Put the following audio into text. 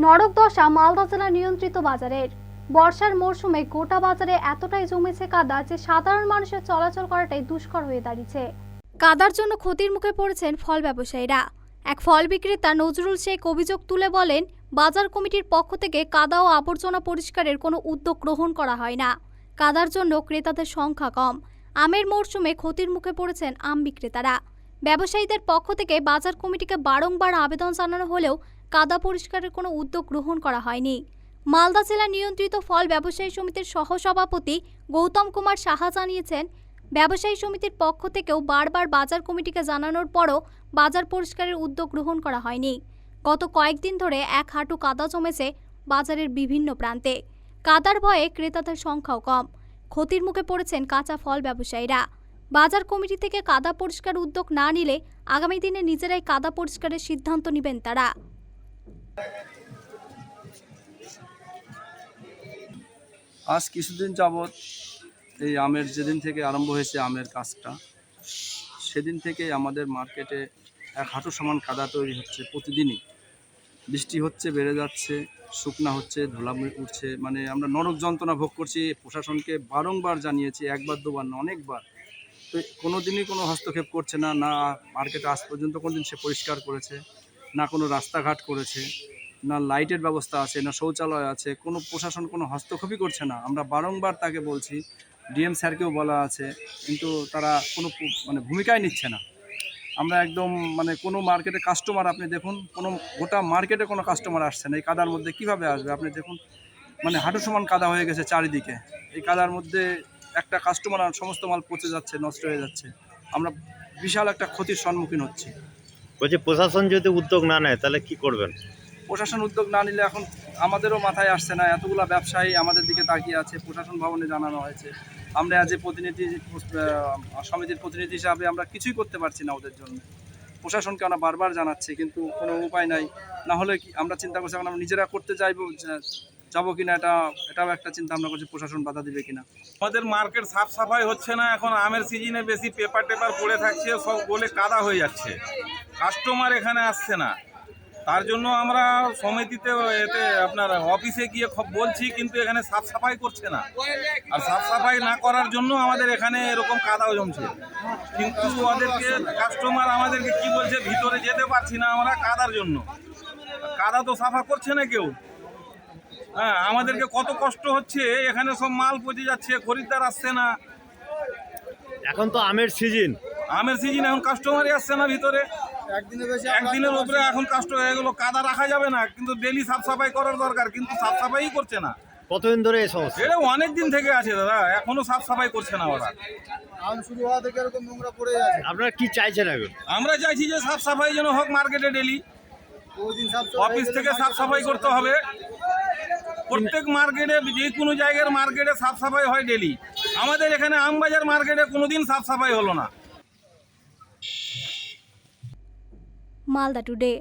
নরক দশা মালদা জেলা নিয়ন্ত্রিত বাজারের। বর্ষার মরশুমে গোটা বাজারে এতটাই জমেছে কাদা যে সাধারণ মানুষের চলাচল করাটাই দুষ্কর হয়ে দাঁড়িয়েছে। কাদার জন্য ক্ষতির মুখে পড়েছেন ফল ব্যবসায়ীরা। এক ফল বিক্রেতা নজরুল শেখ অভিযোগ তুলে বলেন, বাজার কমিটির পক্ষ থেকে কাদা ও আবর্জনা পরিষ্কারের কোনো উদ্যোগ গ্রহণ করা হয় না। কাদার জন্য ক্রেতাদের সংখ্যা কম। আমের মরশুমে ক্ষতির মুখে পড়েছেন আম বিক্রেতারা। ব্যবসায়ীদের পক্ষ থেকে বাজার কমিটিকে বারংবার আবেদন জানানো হলেও কাদা পরিষ্কারের কোনো উদ্যোগ গ্রহণ করা হয়নি। মালদা জেলা নিয়ন্ত্রিত ফল ব্যবসায়ী সমিতির সহসভাপতি গৌতম কুমার সাহা জানিয়েছেন, ব্যবসায়ী সমিতির পক্ষ থেকেও বারবার বাজার কমিটিকে জানানোর পরও বাজার পরিষ্কারের উদ্যোগ গ্রহণ করা হয়নি। গত কয়েকদিন ধরে এক হাঁটু কাদা জমেছে বাজারের বিভিন্ন প্রান্তে। কাদার ভয়ে ক্রেতাদের সংখ্যাও কম। ক্ষতির মুখে পড়েছেন কাঁচা ফল ব্যবসায়ীরা। বাজার কমিটি থেকে কাদা পরিষ্কার উদ্যোগ না নিলে আগামী দিনে নিজেরাই কাদা পরিষ্কারের সিদ্ধান্ত নেবেন তারা। আজ কিছুদিন যাবৎ এই আমের যেদিন থেকে আরম্ভ হয়েছে আমের কাজটা, সেদিন থেকে আমাদের মার্কেটে এক হাঁটু সমান কাদা তৈরি হচ্ছে প্রতিদিনই। বৃষ্টি হচ্ছে, বেড়ে যাচ্ছে, শুকনা হচ্ছে, ধুলা উঠছে মানে আমরা নরক যন্ত্রণা ভোগ করছি। প্রশাসনকে বারংবার জানিয়েছি, একবার, দুবার না, অনেকবার তো কোনো দিনই কোনো হস্তক্ষেপ করছে না না মার্কেটে আজ পর্যন্ত কোনো দিন সে পরিষ্কার করেছে, না কোনো রাস্তাঘাট করেছে, না লাইটের ব্যবস্থা আছে, না শৌচালয় আছে, কোনো প্রশাসন কোনো হস্তক্ষেপই করছে না। আমরা বারংবার তাকে বলছি, ডিএম স্যারকেও বলা আছে, কিন্তু তারা কোনো মানে ভূমিকাই নিচ্ছে না। আমরা একদম মানে কোনো মার্কেটে কাস্টমার আপনি দেখুন, কোনো গোটা মার্কেটে কোনো কাস্টমার আসছে না। এই কাদার মধ্যে কীভাবে আসবে? আপনি দেখুন মানে হাঁটু সমান কাদা হয়ে গেছে চারিদিকে। এই কাদার মধ্যে একটা কাস্টমার আর সমস্ত মাল পচে যাচ্ছে নষ্ট হয়ে যাচ্ছে। আমরা বিশাল একটা ক্ষতির সম্মুখীন হচ্ছি। বলছি প্রশাসন যদি উদ্যোগ না নেয় তাহলে কি করবেন? প্রশাসন উদ্যোগ না নিলে এখন আমাদেরও মাথায় আসছে না। এতগুলো ব্যবসায়ী আমাদের দিকে তাকিয়ে আছে প্রশাসন ভবনে জানানো হয়েছে। আমরা আজ প্রতিনিধি সমিতির প্রতিনিধি হিসাবে আমরা কিছুই করতে পারছি না ওদের জন্য। প্রশাসনকে আমরা বারবার জানাচ্ছি কিন্তু কোনো উপায় নাই। না হলে কি আমরা চিন্তা করছি এখন আমরা নিজেরা করতে চাইব যাব কিনা এটা, এটাও একটা চিন্তা আমরা করছি প্রশাসন বাধা দিবে কিনা। আমাদের মার্কেট সাফ সাফাই হচ্ছে না, এখন আমের সিজনে বেশি পেপার টেপার পড়ে থাকছে, সব গলে কাদা হয়ে যাচ্ছে। কাস্টমার এখানে আসছে না। তার জন্য আমরা সমিতিতে এতে আপনার অফিসে গিয়ে বলছি, কিন্তু এখানে সাফ সাফাই করছে না। আর সাফ সাফাই না করার জন্য আমাদের এখানে এরকম কাদাও জমছে। কিন্তু ওদেরকে, কাস্টমার আমাদেরকে কি বলছে, ভিতরে যেতে পারছি না আমরা কাদার জন্য। কাদা তো সাফা করছে না কেউ। হ্যাঁ আমাদেরকে কত কষ্ট হচ্ছে এখানে সব মাল পচে যাচ্ছে খরিদ্দার আসছে না। এখন তো আমের সিজন আমের সিজন এখন কাস্টমারই আসছে না ভিতরে। একদিনের উপরে এখন কাস্টমার এগুলো কাদা রাখা যাবে না কিন্তু ডেলি সাফ সাফাই করার দরকার কিন্তু সাফ সাফাই করছে না। কতদিন ধরে এই সমস্যা? এটা অনেক দিন থেকে আছে দাদা এখনও সাফ সাফাই করছে না ওরা। আম শুরু হওয়া থেকে এরকম নোংরা পড়ে আছে। আপনারা কি চাইছেন এখন? আমরা চাইছি যে সাফ সাফাই যেন হোক মার্কেটে ডেলি অফিস থেকে সাফ সাফাই করতে হবে। প্রত্যেক মার্কেটে, যে কোনো জায়গার মার্কেটে সাফ সাফাই হয় ডেলি আমাদের এখানে আমবাজার মার্কেটে কোনোদিন সাফ সাফাই হলো না। মালদা টুডে